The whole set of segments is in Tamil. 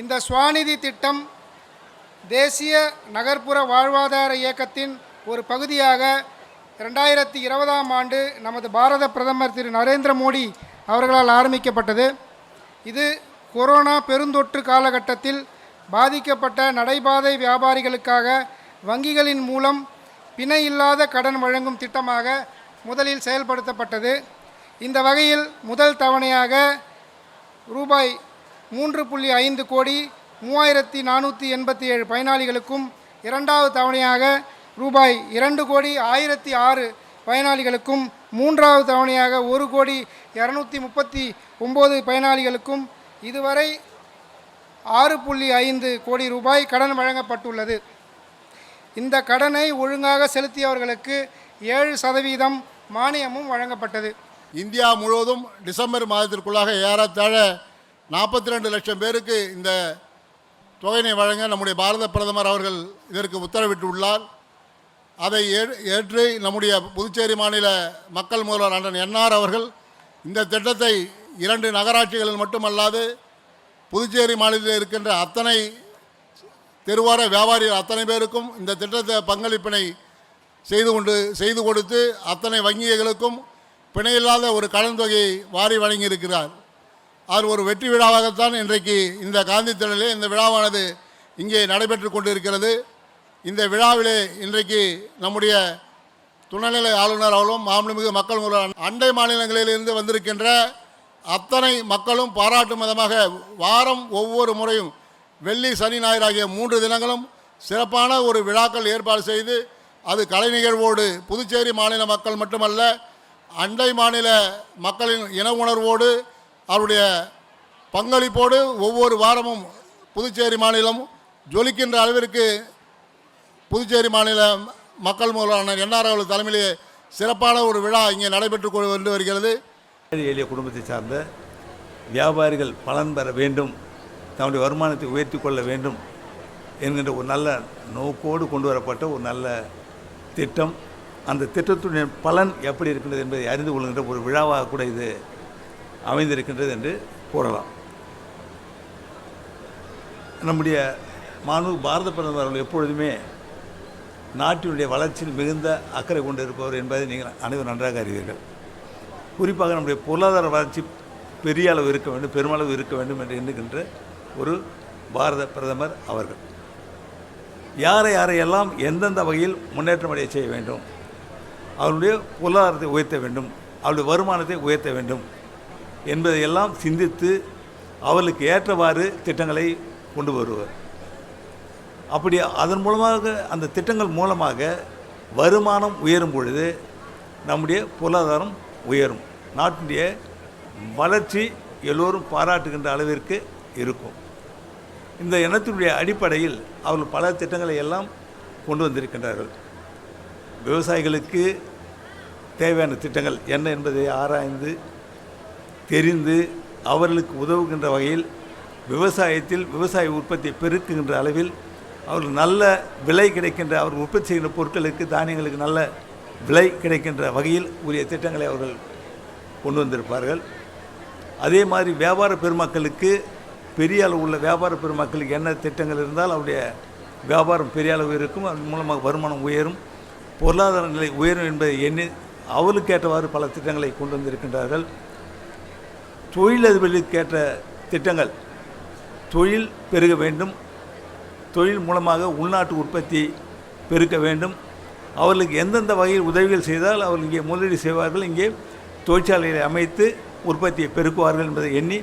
இந்த சுவாநிதி திட்டம் தேசிய நகர்ப்புற வாழ்வாதார இயக்கத்தின் ஒரு பகுதியாக ரெண்டாயிரத்தி இருபதாம் ஆண்டு நமது பாரத பிரதமர் திரு நரேந்திர மோடி அவர்களால் ஆரம்பிக்கப்பட்டது. இது கொரோனா பெருந்தொற்று காலகட்டத்தில் பாதிக்கப்பட்ட நடைபாதை வியாபாரிகளுக்காக வங்கிகளின் மூலம் பிணை இல்லாத கடன் வழங்கும் திட்டமாக முதலில் செயல்படுத்தப்பட்டது. இந்த வகையில் முதல் தவணையாக ரூபாய் மூன்று புள்ளி ஐந்து கோடி மூவாயிரத்தி நானூற்றி எண்பத்தி ஏழு பயனாளிகளுக்கும் இரண்டாவது தவணையாக ரூபாய் இரண்டு கோடி ஆயிரத்தி ஆறு பயனாளிகளுக்கும் மூன்றாவது தவணையாக ஒரு கோடி இரநூத்தி முப்பத்தி ஒம்பது பயனாளிகளுக்கும் இதுவரை ஆறு புள்ளி ஐந்து கோடி ரூபாய் கடன் வழங்கப்பட்டுள்ளது. இந்த கடனை ஒழுங்காக செலுத்தியவர்களுக்கு ஏழு சதவீதம் மானியமும் வழங்கப்பட்டது. இந்தியா முழுவதும் டிசம்பர் மாதத்திற்குள்ளாக ஏறத்தாழ நாற்பத்தி ரெண்டு லட்சம் பேருக்கு இந்த தொகையினை வழங்க நம்முடைய பாரத பிரதமர் அவர்கள் இதற்கு உத்தரவிட்டுள்ளார். அதை ஏ- ஏற்று நம்முடைய புதுச்சேரி மாநில மக்கள் முதல்வர் அண்ணன் என்ஆர் அவர்கள் இந்த திட்டத்தை இரண்டு நகராட்சிகளில் மட்டுமல்லாது புதுச்சேரி மாநிலத்தில் இருக்கின்ற அத்தனை தெருவார வியாபாரிகள் அத்தனை பேருக்கும் இந்த திட்டத்தை பங்களிப்பினை செய்து கொண்டு செய்து கொடுத்து அத்தனை வங்கிகளுக்கும் பிணையில்லாத ஒரு கடன் தொகையை வாரி வழங்கியிருக்கிறார். அது ஒரு வெற்றி விழாவாகத்தான் இன்றைக்கு இந்த காந்தி திடலே இந்த விழாவானது இங்கே நடைபெற்று கொண்டிருக்கிறது. இந்த விழாவிலே இன்றைக்கு நம்முடைய துணைநிலை ஆளுநர் அவர்களும் மாண்புமிகு மக்கள் அண்டை மாநிலங்களிலிருந்து வந்திருக்கின்ற அத்தனை மக்களும் பாராட்டும் விதமாக வாரம் ஒவ்வொரு முறையும் வெள்ளி சனி ஞாயிறு ஆகிய மூன்று தினங்களும் சிறப்பான ஒரு விழாக்கள் ஏற்பாடு செய்து அது கலை நிகழ்வோடு புதுச்சேரி மாநில மக்கள் மட்டுமல்ல அண்டை மாநில மக்களின் இன உணர்வோடு அவருடைய பங்களிப்போடு ஒவ்வொரு வாரமும் புதுச்சேரி மாநிலம் ஜொலிக்கின்ற அளவிற்கு புதுச்சேரி மாநில மக்கள் முதல்வரான என்ஆர் அவர்கள் தலைமையிலே சிறப்பான ஒரு விழா இங்கே நடைபெற்று கொண்டு வருகிறது. எளிய குடும்பத்தை சார்ந்த வியாபாரிகள் பலன் பெற வேண்டும் தன்னுடைய வருமானத்தை உயர்த்தி கொள்ள வேண்டும் என்கின்ற ஒரு நல்ல நோக்கோடு கொண்டு வரப்பட்ட ஒரு நல்ல திட்டம். அந்த திட்டத்துடைய பலன் எப்படி இருக்கின்றது என்பதை அறிந்து கொள்கின்ற ஒரு விழாவாக கூட இது அமைந்திருக்கின்றது என்று கூறலாம். நம்முடைய மாணவ பாரத பிரதமர் அவர்கள் எப்பொழுதுமே நாட்டினுடைய வளர்ச்சியில் மிகுந்த அக்கறை கொண்டு இருப்பவர் என்பதை நீங்கள் அனைவரும் நன்றாக அறிவீர்கள். குறிப்பாக நம்முடைய பொருளாதார வளர்ச்சி பெரிய அளவு இருக்க வேண்டும் பெருமளவு இருக்க வேண்டும் என்று எண்ணுகின்ற ஒரு பாரத பிரதமர் அவர்கள். யாரை யாரையெல்லாம் எந்தெந்த வகையில் முன்னேற்றம் அடைய செய்ய வேண்டும் அவருடைய பொருளாதாரத்தை உயர்த்த வேண்டும் அவருடைய வருமானத்தை உயர்த்த வேண்டும் என்பதையெல்லாம் சிந்தித்து அவர்களுக்கு ஏற்றவாறு திட்டங்களை கொண்டு வருவர். அப்படி அதன் மூலமாக அந்த திட்டங்கள் மூலமாக வருமானம் உயரும் பொழுது நம்முடைய பொருளாதாரம் உயரும். நாட்டினுடைய வளர்ச்சி எல்லோரும் பாராட்டுகின்ற அளவிற்கு இருக்கும். இந்த இனத்தினுடைய அடிப்படையில் அவர்கள் பல திட்டங்களை எல்லாம் கொண்டு வந்திருக்கின்றார்கள். விவசாயிகளுக்கு தேவையான திட்டங்கள் என்ன என்பதை ஆராய்ந்து தெரிந்து அவர்களுக்கு உதவுகின்ற வகையில் விவசாயத்தில் விவசாய உற்பத்தியை பெருக்குகின்ற அளவில் அவர்கள் நல்ல விலை கிடைக்கின்ற அவர் உற்பத்தி செய்கின்ற பொருட்களுக்கு தானியங்களுக்கு நல்ல விலை கிடைக்கின்ற வகையில் உரிய திட்டங்களை அவர்கள் கொண்டு வந்திருப்பார்கள். அதே மாதிரி வியாபார பெருமக்களுக்கு பெரிய அளவு உள்ள வியாபார பெருமக்களுக்கு என்ன திட்டங்கள் இருந்தால் அவருடைய வியாபாரம் பெரிய அளவு இருக்கும். அதன் மூலமாக வருமானம் உயரும். பொருளாதார நிலை உயரும் என்பதை எண்ணி அவர்களுக்கு ஏற்றவாறு பல திட்டங்களை கொண்டு வந்திருக்கின்றார்கள். தொழிலதிபர்களுக்கேற்ற திட்டங்கள் தொழில் பெருக வேண்டும் தொழில் மூலமாக உள்நாட்டு உற்பத்தி பெருக்க வேண்டும். அவர்களுக்கு எந்தெந்த வகையில் உதவிகள் செய்தால் அவர்கள் இங்கே முதலீடு செய்வார்கள் இங்கே தொழிற்சாலைகளை அமைத்து உற்பத்தியை பெருக்குவார்கள் என்பதை எண்ணி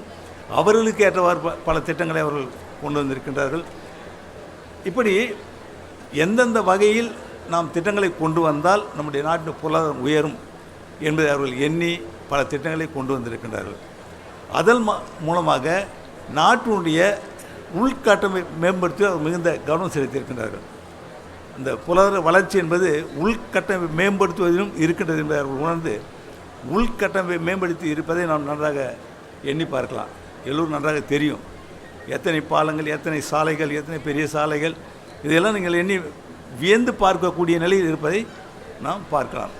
அவர்களுக்கு ஏற்றவாறு ப- பல திட்டங்களை அவர்கள் கொண்டு வந்திருக்கின்றார்கள். இப்படி எந்தெந்த வகையில் நாம் திட்டங்களை கொண்டு வந்தால் நம்முடைய நாட்டின் பொருளாதாரம் உயரும் என்பதை அவர்கள் எண்ணி பல திட்டங்களை கொண்டு வந்திருக்கின்றார்கள். அதன் மூலமாக நாட்டினுடைய உள்கட்டமை மேம்படுத்தி அவர் மிகுந்த கவனம் செலுத்தியிருக்கின்றார்கள். அந்த பொருளாதார வளர்ச்சி என்பது உள்கட்டமை மேம்படுத்துவதிலும் இருக்கின்றது என்பதை அவர்கள் உணர்ந்து உள்கட்டமை மேம்படுத்தி இருப்பதை நாம் நன்றாக எண்ணி பார்க்கலாம். எல்லோரும் நன்றாக தெரியும். எத்தனை பாலங்கள் எத்தனை சாலைகள் எத்தனை பெரிய சாலைகள் இதையெல்லாம் நீங்கள் எண்ணி வியந்து பார்க்கக்கூடிய நிலையில் இருப்பதை நாம் பார்க்கலாம்.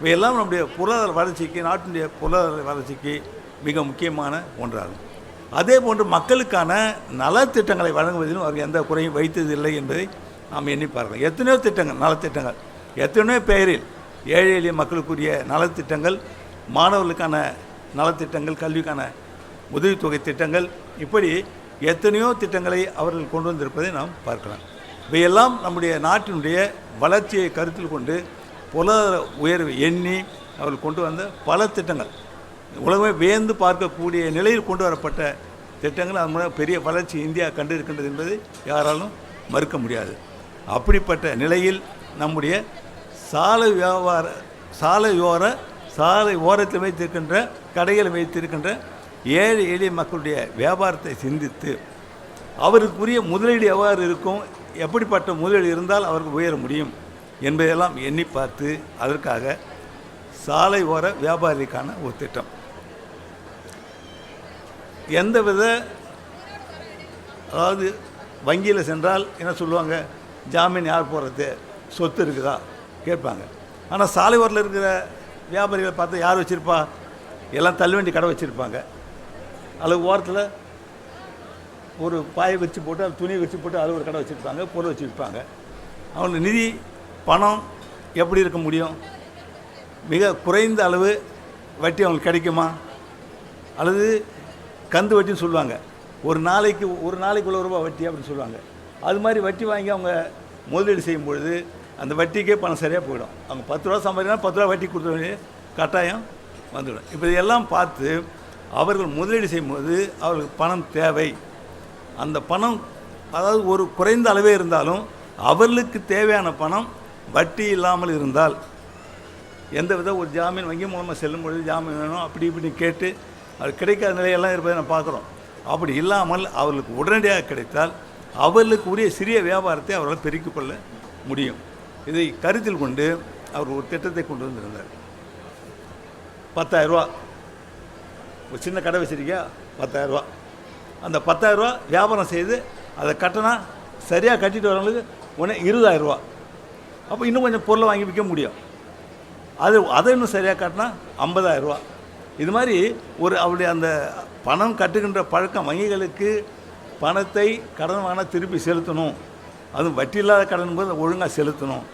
இவையெல்லாம் நம்முடைய பொருளாதார வளர்ச்சிக்கு நாட்டினுடைய பொருளாதார வளர்ச்சிக்கு மிக முக்கியமான ஒன்றாகும். அதே போன்று மக்களுக்கான நலத்திட்டங்களை வழங்குவதிலும் அவர் எந்த குறையும் வைத்ததில்லை என்பதை நாம் எண்ணி பார்க்கலாம். எத்தனையோ திட்டங்கள் நலத்திட்டங்கள். எத்தனையோ பெயரில் ஏழை எளிய மக்களுக்குரிய நலத்திட்டங்கள் மாணவர்களுக்கான நலத்திட்டங்கள் கல்விக்கான உதவித்தொகை திட்டங்கள் இப்படி எத்தனையோ திட்டங்களை அவர்கள் கொண்டு வந்திருப்பதை நாம் பார்க்கலாம். இவையெல்லாம் நம்முடைய நாட்டினுடைய வளர்ச்சியை கருத்தில் கொண்டு பொருளாதார உயர்வை எண்ணி அவர்கள் கொண்டு வந்த பல திட்டங்கள். உலகமே வியந்து பார்க்கக்கூடிய நிலையில் கொண்டு வரப்பட்ட திட்டங்கள் அது மூலம் பெரிய வளர்ச்சி இந்தியா கண்டிருக்கின்றது என்பதை யாராலும் மறுக்க முடியாது. அப்படிப்பட்ட நிலையில் நம்முடைய சாலை வியாபார சாலை ஓர சாலை ஓரத்தில் வைத்திருக்கின்ற கடையில் வைத்திருக்கின்ற ஏழை எளிய மக்களுடைய வியாபாரத்தை சிந்தித்து அவருக்குரிய முதலீடு எவ்வாறு இருக்கும் எப்படிப்பட்ட முதலீடு இருந்தால் அவருக்கு உயர முடியும் என்பதையெல்லாம் எண்ணி பார்த்து அதற்காக சாலை ஓர வியாபாரிக்கான ஒரு திட்டம். எந்த வித அதாவது வங்கியில் சென்றால் என்ன சொல்லுவாங்க? ஜாமீன் யார் போடுறது? சொத்து இருக்குதா? கேட்பாங்க. ஆனால் சாலை இருக்கிற வியாபாரிகளை பார்த்தா யார் வச்சுருப்பா? எல்லாம் தள்ளுவண்டி கடை வச்சுருப்பாங்க. அல்லது ஓரத்தில் ஒரு பாயை வச்சு போட்டு அது துணியை வச்சு போட்டு அது ஒரு கடை வச்சுருப்பாங்க பொருள் வச்சுருப்பாங்க. அவங்களுக்கு நிதி பணம் எப்படி இருக்க முடியும்? மிக குறைந்த அளவு வட்டி அவங்களுக்கு கிடைக்குமா? அல்லது கந்து வட்டின்னு சொல்லுவாங்க. ஒரு நாளைக்கு ஒரு நாளைக்கு இவ்வளோ ரூபா வட்டி அப்படின்னு சொல்லுவாங்க. அது மாதிரி வட்டி வாங்கி அவங்க முதலீடு செய்யும் பொழுது அந்த வட்டிக்கே பணம் சரியாக போயிடும். அவங்க பத்து ரூபா சம்பாதினா பத்து ரூபா வட்டி கொடுத்த வேண்டிய கட்டாயம் வந்துவிடும் இப்போ இதெல்லாம் பார்த்து அவர்கள் முதலீடு செய்யும்போது அவர்களுக்கு பணம் தேவை. அந்த பணம் அதாவது ஒரு குறைந்த அளவே இருந்தாலும் அவர்களுக்கு தேவையான பணம் வட்டி இல்லாமல் இருந்தால் எந்த வித ஒரு ஜாமீன் வங்கி மூலமாக செல்லும் பொழுது ஜாமீன் வேணும் அப்படி இப்படி கேட்டு அது கிடைக்காத நிலையெல்லாம் இருப்பதை நான் பார்க்குறோம். அப்படி இல்லாமல் அவர்களுக்கு உடனடியாக கிடைத்தால் அவர்களுக்கு உரிய சிறிய வியாபாரத்தை அவரால் பெருக்கிக் கொள்ள முடியும். இதை கருத்தில் கொண்டு அவர் ஒரு திட்டத்தை கொண்டு வந்திருந்தார். பத்தாயிரரூவா ஒரு சின்ன கடை வச்சுருக்கியா? பத்தாயிரரூவா அந்த பத்தாயிரரூவா வியாபாரம் செய்து அதை கட்டினா சரியாக கட்டிட்டு வரவங்களுக்கு உடனே இருபதாயிரரூவா அப்போ இன்னும் கொஞ்சம் பொருளை வாங்கி விற்க முடியும். அது அதை இன்னும் சரியாக காட்டினா ஐம்பதாயிரரூவா இது மாதிரி ஒரு அவருடைய அந்த பணம் கட்டுகின்ற பழக்கம் வங்கிகளுக்கு பணத்தை கடன் வாங்கினா திருப்பி செலுத்தணும். அதுவும் வட்டி இல்லாத கடன் போது ஒழுங்காக செலுத்தணும்.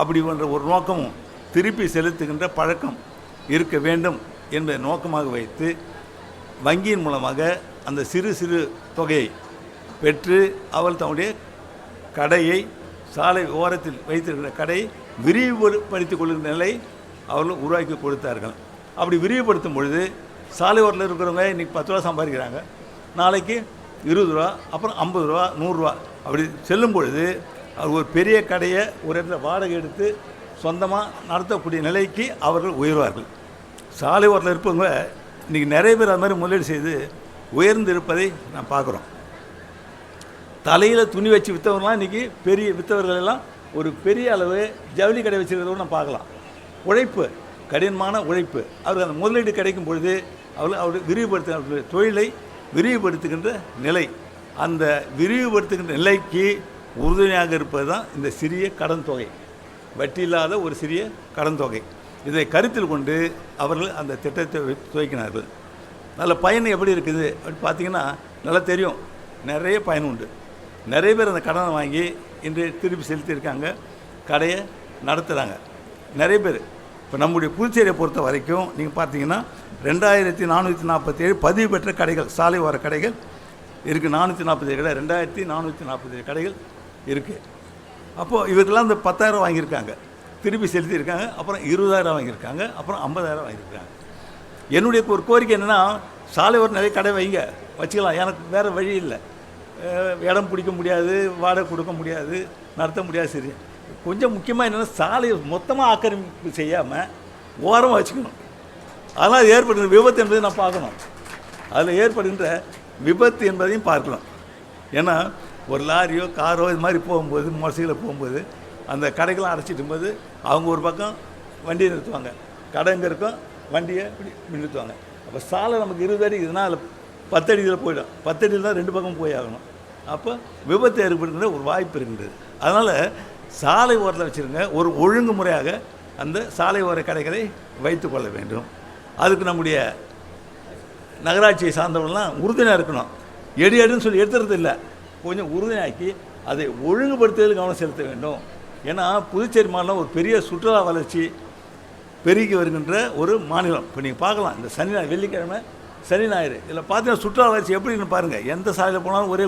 அப்படி போன்ற ஒரு நோக்கமும் திருப்பி செலுத்துகின்ற பழக்கம் இருக்க வேண்டும் என்பதை நோக்கமாக வைத்து வங்கியின் மூலமாக அந்த சிறு சிறு தொகையை பெற்று அவள் தன்னுடைய கடையை சாலை ஓரத்தில் வைத்திருக்கிற கடையை விரிவுபடுத்திக் கொள்கின்ற நிலை அவர்கள் உருவாக்கி கொடுத்தார்கள். அப்படி விரிவுபடுத்தும் பொழுது சாலை ஓரத்தில் இருக்கிறவங்க இன்றைக்கி பத்து ரூபா சம்பாதிக்கிறாங்க. நாளைக்கு இருபது ரூபா அப்புறம் ஐம்பது ரூபா நூறுரூவா அப்படி செல்லும் பொழுது அவர் ஒரு பெரிய கடையை ஒரு இடத்துல வாடகை எடுத்து சொந்தமாக நடத்தக்கூடிய நிலைக்கு அவர்கள் உயர்வார்கள். சாலை ஓரத்தில் இருப்பவங்க இன்றைக்கி நிறைய பேர் அது மாதிரி முதலீடு செய்து உயர்ந்து இருப்பதை நான் பார்க்குறோம். தலையில் துணி வச்சு விற்றவங்களாம் இன்றைக்கி பெரிய விற்றவர்கள் எல்லாம் ஒரு பெரிய அளவு ஜவுளி கடை வச்சுருக்கிறவங்க நான் பார்க்கலாம். உழைப்பு கடினமான உழைப்பு. அவருக்கு அந்த முதலீடு கிடைக்கும் பொழுது அவர்கள் அவர் விரிவுபடுத்த தொழிலை விரிவுபடுத்துகின்ற நிலை. அந்த விரிவுபடுத்துகின்ற நிலைக்கு உறுதுணையாக இருப்பது தான் இந்த சிறிய கடன் தொகை. வட்டி இல்லாத ஒரு சிறிய கடன் தொகை. இதை கருத்தில் கொண்டு அவர்கள் அந்த திட்டத்தை துவைக்கினார்கள் துவக்கினார்கள். நல்ல பயன் எப்படி இருக்குது அப்படின்னு பார்த்தீங்கன்னா நல்லா தெரியும். நிறைய பயன் உண்டு. நிறைய பேர் அந்த கடனை வாங்கி இன்று திருப்பி செலுத்தியிருக்காங்க. கடையை நடத்துகிறாங்க நிறைய பேர். இப்போ நம்முடைய புதுச்சேரியை பொறுத்த வரைக்கும் நீங்கள் பார்த்தீங்கன்னா ரெண்டாயிரத்தி நானூற்றி நாற்பத்தேழு பதிவு பெற்ற கடைகள் சாலை ஓர கடைகள் இருக்குது நானூற்றி நாற்பத்தேழு கடை ரெண்டாயிரத்தி நானூற்றி நாற்பத்தேழு கடைகள் இருக்குது அப்போது இவர்கள்லாம் இந்த பத்தாயிரம் வாங்கியிருக்காங்க. திருப்பி செலுத்தியிருக்காங்க. அப்புறம் இருபதாயிரம் வாங்கியிருக்காங்க. அப்புறம் ஐம்பதாயிரம் வாங்கியிருக்காங்க. என்னுடைய ஒரு கோரிக்கை என்னென்னா சாலை ஒரு நிறைய கடை வைங்க. வச்சுக்கலாம். எனக்கு வேறு வழி இல்லை. இடம் பிடிக்க முடியாது வாடகை கொடுக்க முடியாது நடத்த முடியாது சரி. கொஞ்சம் முக்கியமாக என்னென்னா சாலையை மொத்தமாக ஆக்கிரமிப்பு செய்யாமல் ஓரமாக வச்சுக்கணும். அதனால் ஏற்படுகிற விபத்து என்பதை நான் பார்க்கணும். அதில் ஏற்படுகின்ற விபத்து என்பதையும் பார்க்கலாம். ஏன்னா ஒரு லாரியோ காரோ இது மாதிரி போகும்போது மோசையில் போகும்போது அந்த கடைகள்லாம் அடைச்சிட்டு போது அவங்க ஒரு பக்கம் வண்டியை நிறுத்துவாங்க. கடை இங்கே இருக்கும் வண்டியை இப்படி நிறுத்துவாங்க. அப்போ சாலை நமக்கு இருபது அடி இதுனா அதில் பத்தடியில் போயிடும். பத்தடியில் தான் ரெண்டு பக்கம் போய் ஆகணும் அப்போ விபத்து ஏற்படுகின்ற ஒரு வாய்ப்பு இருக்கின்றது. அதனால் சாலை ஓரத்தில் வச்சுருங்க. ஒரு ஒழுங்குமுறையாக அந்த சாலை ஓர கடைகளை வைத்துக்கொள்ள வேண்டும். அதுக்கு நம்முடைய நகராட்சியை சார்ந்தவங்களாம் உறுதுணையாக இருக்கணும். எடி எடுன்னு சொல்லி எடுத்துறது இல்லை. கொஞ்சம் உறுதுணையாக்கி அதை ஒழுங்குபடுத்துவதில் கவனம் செலுத்த வேண்டும். ஏன்னா புதுச்சேரி மாநிலம் ஒரு பெரிய சுற்றுலா வளர்ச்சி பெருகி வருகின்ற ஒரு மாநிலம். இப்போ நீங்கள் பார்க்கலாம் இந்த சனி ஞாயிறு வெள்ளிக்கிழமை சனி ஞாயிறு. இதில் பார்த்தீங்கன்னா சுற்றுலா வளர்ச்சி எப்படின்னு பாருங்கள் எந்த சாலையில் போனாலும் ஒரே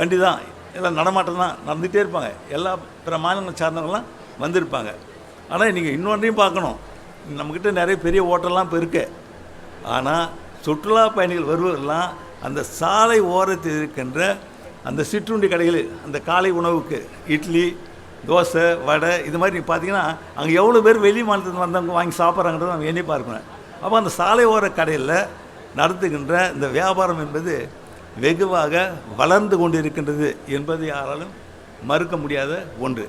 வண்டி தான் எல்லாம் நடமாட்டம் தான் நடந்துகிட்டே இருப்பாங்க. எல்லா பிற மாநிலங்களை சார்ந்தவங்களாம் வந்திருப்பாங்க. ஆனால் நீங்கள் இன்னொன்றையும் பார்க்கணும். நம்மக்கிட்ட நிறைய பெரிய ஓட்டல்லாம் இப்போ இருக்கு. ஆனால் சுற்றுலா பயணிகள் வருவதெல்லாம் அந்த சாலை ஓரத்தில் இருக்கின்ற அந்த சிற்றுண்டி கடைகள் அந்த காலை உணவுக்கு இட்லி தோசை வடை இது மாதிரி நீங்கள் பார்த்தீங்கன்னா அங்கே எவ்வளோ பேர் வெளி மாநிலத்தில் வந்தவங்க வாங்கி சாப்பிட்றாங்கன்றத நம்ம எண்ணி பார்க்கணும் அப்போ அந்த சாலை ஓர கடையில் நடத்துகின்ற இந்த வியாபாரம் என்பது வெகுவாக வளர்ந்து கொண்டிருக்கின்றது என்பது யாராலும் மறுக்க முடியாத ஒன்று.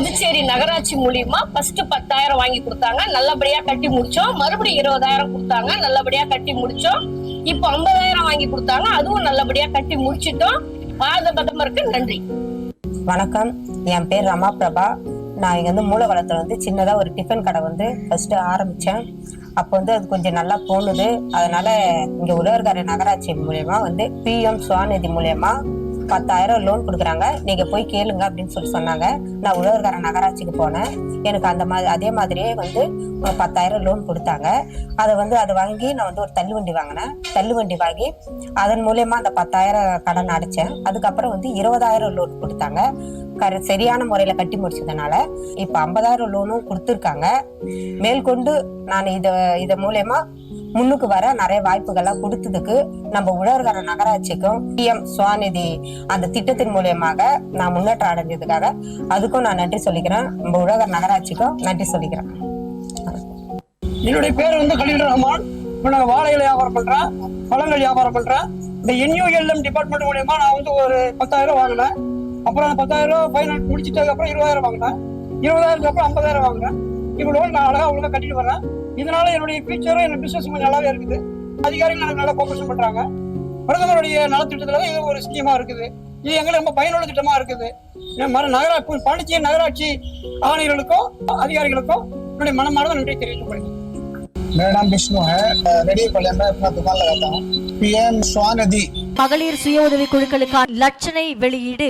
புதுச்சேரி நகராட்சி மூலியமா ஃபர்ஸ்ட் பத்தாயிரம் வாங்கி கொடுத்தாங்க. நல்லபடியா கட்டி முடிச்சோம். மறுபடியும் இருபதாயிரம் கொடுத்தாங்க. நல்லபடியா கட்டி முடிச்சோம். இப்போ ஐம்பதாயிரம் வாங்கி கொடுத்தாங்க. அதுவும் நல்லபடியா கட்டி முடிச்சிட்டோம். பாரத பிரதமருக்கு நன்றி. வணக்கம். என் பேர் ரமா பிரபா. நான் இங்க வந்து மூலவளத்துல வந்து சின்னதா ஒரு டிஃபன் கடை வந்து ஃபர்ஸ்ட் ஆரம்பிச்சேன். அப்போ வந்து அது கொஞ்சம் நல்லா போனுது அதனால இங்க உழவர்கரை நகராட்சி மூலயமா வந்து பிஎம் சுவாநிதி மூலயமா பத்தாயிரம் லோன் கொடுக்குறாங்க. நீங்க போய் கேளுங்க அப்படின்னு சொல்லி சொன்னாங்க. நான் உழவர்கார நகராட்சிக்கு போனேன். எனக்கு அந்த மாதிரி அதே மாதிரியே வந்து ஒரு பத்தாயிரம் லோன் கொடுத்தாங்க. அதை வந்து அதை வாங்கி நான் வந்து ஒரு தள்ளுவண்டி வாங்கினேன். தள்ளுவண்டி வாங்கி அதன் மூலயமா அந்த பத்தாயிரம் கடன் அடைச்சேன். அதுக்கப்புறம் வந்து இருபதாயிரம் லோன் கொடுத்தாங்க. கர சரியான முறையில கட்டி முடிச்சதுனால இப்ப ஐம்பதாயிரம் லோனும் கொடுத்துருக்காங்க. மேற்கொண்டு நான் இத இத மூலயமா முன்னுக்கு வர நிறைய வாய்ப்புகள்லாம் கொடுத்ததுக்கு நம்ம உழவர்கர நகராட்சிக்கும் பிஎம் சுவாநிதி அந்த திட்டத்தின் மூலியமாக நான் முன்னேற்றம் அடைஞ்சதுக்காக அதுக்கும் நான் நன்றி சொல்லிக்கிறேன். நம்ம உழவர் நகராட்சிக்கும் நன்றி சொல்லிக்கிறேன். என்னுடைய பேர் வந்து கலீல் ரஹ்மான். இப்போ நான் வாழை இலை வியாபாரம் பண்றேன் பழங்கள் வியாபாரம் பண்றேன் இந்த என்யூஎல்எம் டிபார்ட்மெண்ட் மூலயமா நான் வந்து ஒரு பத்தாயிரம் வாங்கினேன். அப்புறம் அந்த பத்தாயிரம் ஃபைனல் முடிச்சிட்டதுக்கு அப்புறம் இருபதாயிரம் வாங்கினேன். இருபதாயிரத்துக்கு அப்புறம் ஐம்பதாயிரம் வாங்கினேன். இப்போ லோன் நான் அழகா ஒழுங்கா கட்டிட்டு வரேன் இதனால என்னுடைய ஃபியூச்சரும் என்னோட பிசினஸ் கொஞ்சம் நல்லாவே இருக்குது அதிகாரிகள் எனக்கு நல்லா கோஆபரேஷன் பண்றாங்க பிரதமருடைய நலத்திட்டத்துல இது ஒரு ஸ்கீமா இருக்குது இது எங்களுக்கு ரொம்ப பயனுள்ள திட்டமா இருக்குது நம்ம நகரா பாண்டிச்சேரி நகராட்சி ஆணையர்களுக்கும் அதிகாரிகளுக்கும் என்னுடைய மனமார்ந்த நன்றி தெரிவித்துக் கொள்கிறேன் मेरा नाम विष्णु है रेडी पले मैं अपना दुकान लगाता हूँ पीएम स्वानिधि மகளிர் சுய உதவி குழுக்களுக்கான லட்சணை வெளியீடு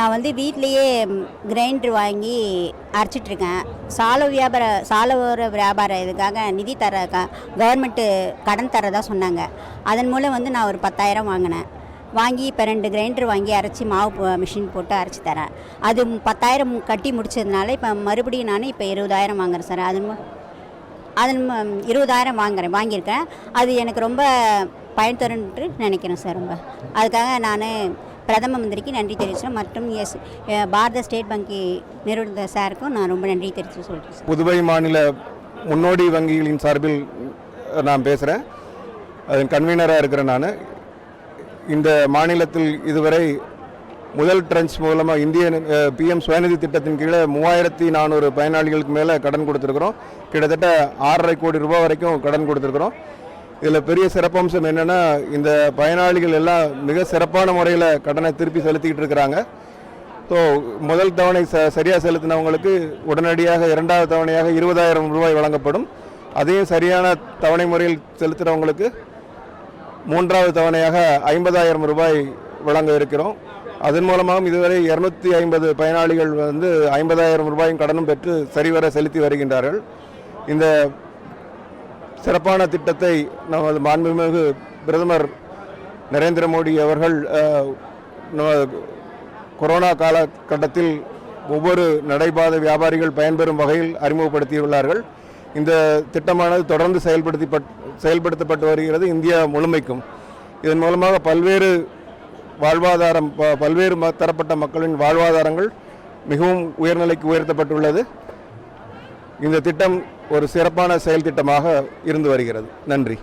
நான் வந்து வீட்லேயே கிரைண்டர் வாங்கி அரைச்சிட்ருக்கேன். சால வியாபார சாலோர வியாபார இதுக்காக நிதி தர க கவர்மெண்ட்டு கடன் தரதா சொன்னாங்க. அதன் மூலம் வந்து நான் ஒரு பத்தாயிரம் வாங்கினேன். வாங்கி இப்போ ரெண்டு கிரைண்டர் வாங்கி அரைச்சி மாவு மிஷின் போட்டு அரைச்சி தரேன். அது பத்தாயிரம் கட்டி முடிச்சதுனால இப்போ மறுபடியும் நான் இப்போ இருபதாயிரம் வாங்குறேன் சார். அதன் மூ- அதன் இருபதாயிரம் வாங்குறேன் வாங்கியிருக்கேன். அது எனக்கு ரொம்ப பயன் தருன்ட்டு நினைக்கிறேன் சார் ரொம்ப. அதுக்காக நான் பிரதம மந்திரிக்கு நன்றி தெரிவிச்சேன் மற்றும் எஸ் பாரத ஸ்டேட் வங்கி நிறுவன சாருக்கும் நான் ரொம்ப நன்றி தெரிவித்து சொல்கிறேன் புதுவை மாநில முன்னோடி வங்கிகளின் சார்பில் நான் பேசுகிறேன் அதன் கன்வீனராக இருக்கிறேன் நான். இந்த மாநிலத்தில் இதுவரை முதல் ட்ரென்ச் மூலமாக இந்திய பிஎம் சுயநிதி திட்டத்தின் கீழே மூவாயிரத்தி நானூறு பயனாளிகளுக்கு மேலே கடன் கொடுத்துருக்குறோம். கிட்டத்தட்ட ஆறரை கோடி ரூபாய் வரைக்கும் கடன் கொடுத்துருக்குறோம். இதில் பெரிய சிறப்பம்சம் என்னென்னா இந்த பயனாளிகள் எல்லாம் மிக சிறப்பான முறையில் கடனை திருப்பி செலுத்திக்கிட்டு இருக்கிறாங்க. ஸோ முதல் தவணை ச சரியாக செலுத்தினவங்களுக்கு உடனடியாக இரண்டாவது தவணையாக இருபதாயிரம் ரூபாய் வழங்கப்படும். அதையும் சரியான தவணை முறையில் செலுத்துகிறவங்களுக்கு மூன்றாவது தவணையாக ஐம்பதாயிரம் ரூபாய் வழங்க இருக்கிறோம். அதன் மூலமாகவும் இதுவரை இரநூத்தி ஐம்பது பயனாளிகள் வந்து ஐம்பதாயிரம் ரூபாயும் கடனும் பெற்று சரிவர செலுத்தி வருகின்றார்கள். இந்த சிறப்பான திட்டத்தை நமது மாண்புமிகு பிரதமர் நரேந்திர மோடி அவர்கள் அஹ், கொரோனா காலகட்டத்தில் ஒவ்வொரு நடைபாதை வியாபாரிகள் பயன்பெறும் வகையில் அறிமுகப்படுத்தியுள்ளார்கள். இந்த திட்டமானது தொடர்ந்து செயல்படுத்தி செயல்படுத்தப்பட்டு வருகிறது இந்தியா முழுமைக்கும். இதன் மூலமாக பல்வேறு வாழ்வாதாரம் ப- பல்வேறு ம- தரப்பட்ட மக்களின் வாழ்வாதாரங்கள் மிகவும் உயர்நிலைக்கு உயர்த்தப்பட்டுள்ளது. இந்த திட்டம் ஒரு சிறப்பான செயல் திட்டமாக இருந்து வருகிறது. நன்றி.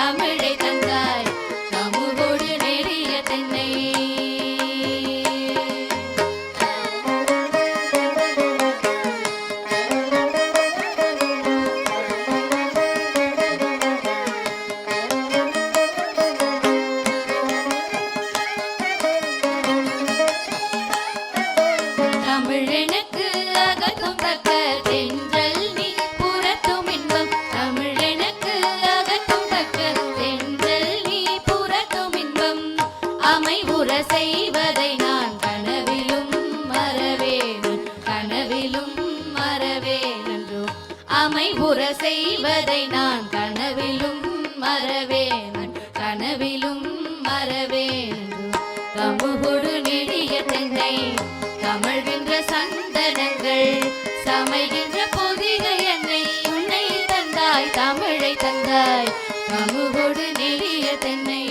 தமிழை தந்தாய் தமிழை தந்தாய் கமுகொடு நெடிய தென்னை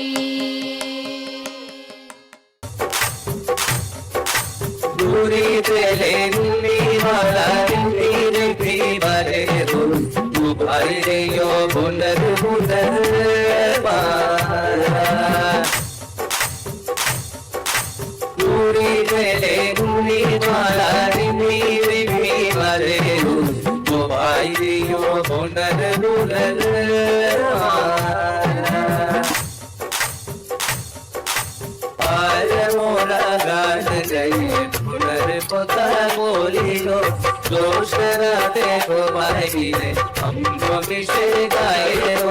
মিশে গাইল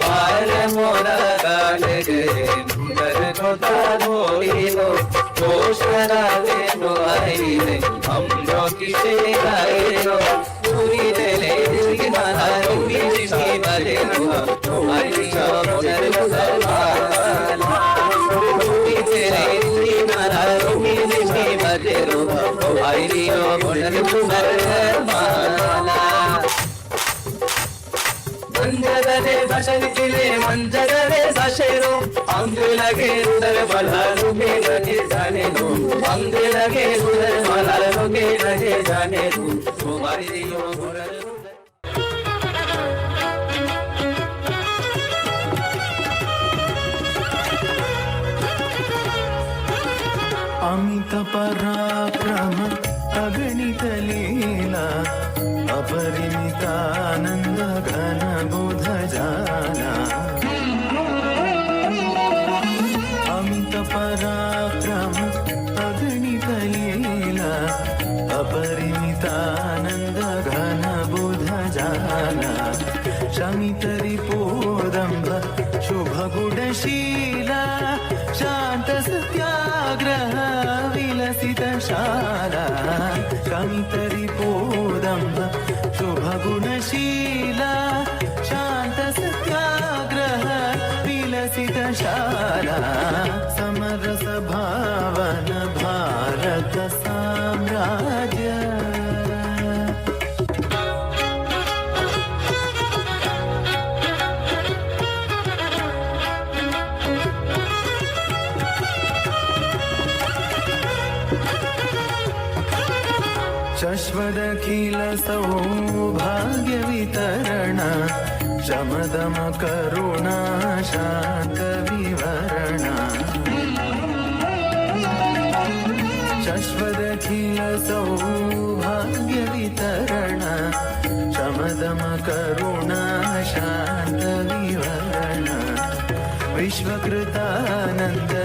পার মোরা গালে মুন্ডর কথা ধরিল ঘোষণাতে নোয়াইলে অম্র কিসে গাইল পুরি দেলে মারা পুরি দিশি বাজে নোয়া মারা ಮಂಜರರೆ ಸಶನಿಸಿಲೆ ಮಂಜರರೆ ಸಶೆರು ಅಂದಿಲಗೆ ಉದರ ಬಲರು ಮೇಲಗೆ ಜಾನೆನು ಅಂದಿಲಗೆ ಉದರ ಬಲರು ಮೇಲಗೆ ಜಾನೆನು ಸೋಮರಿಯೋ ಗುರರು ಅಮಿತ ಪರಾ গানা গানা বোধা জানা शश्वदखिल सौभाग्यवितरण शमदम करुणा शान्तविवरण शश्वदखिल सौभाग्यवितरण शमदम करुणा शान्तविवरण विश्वकृतानन्द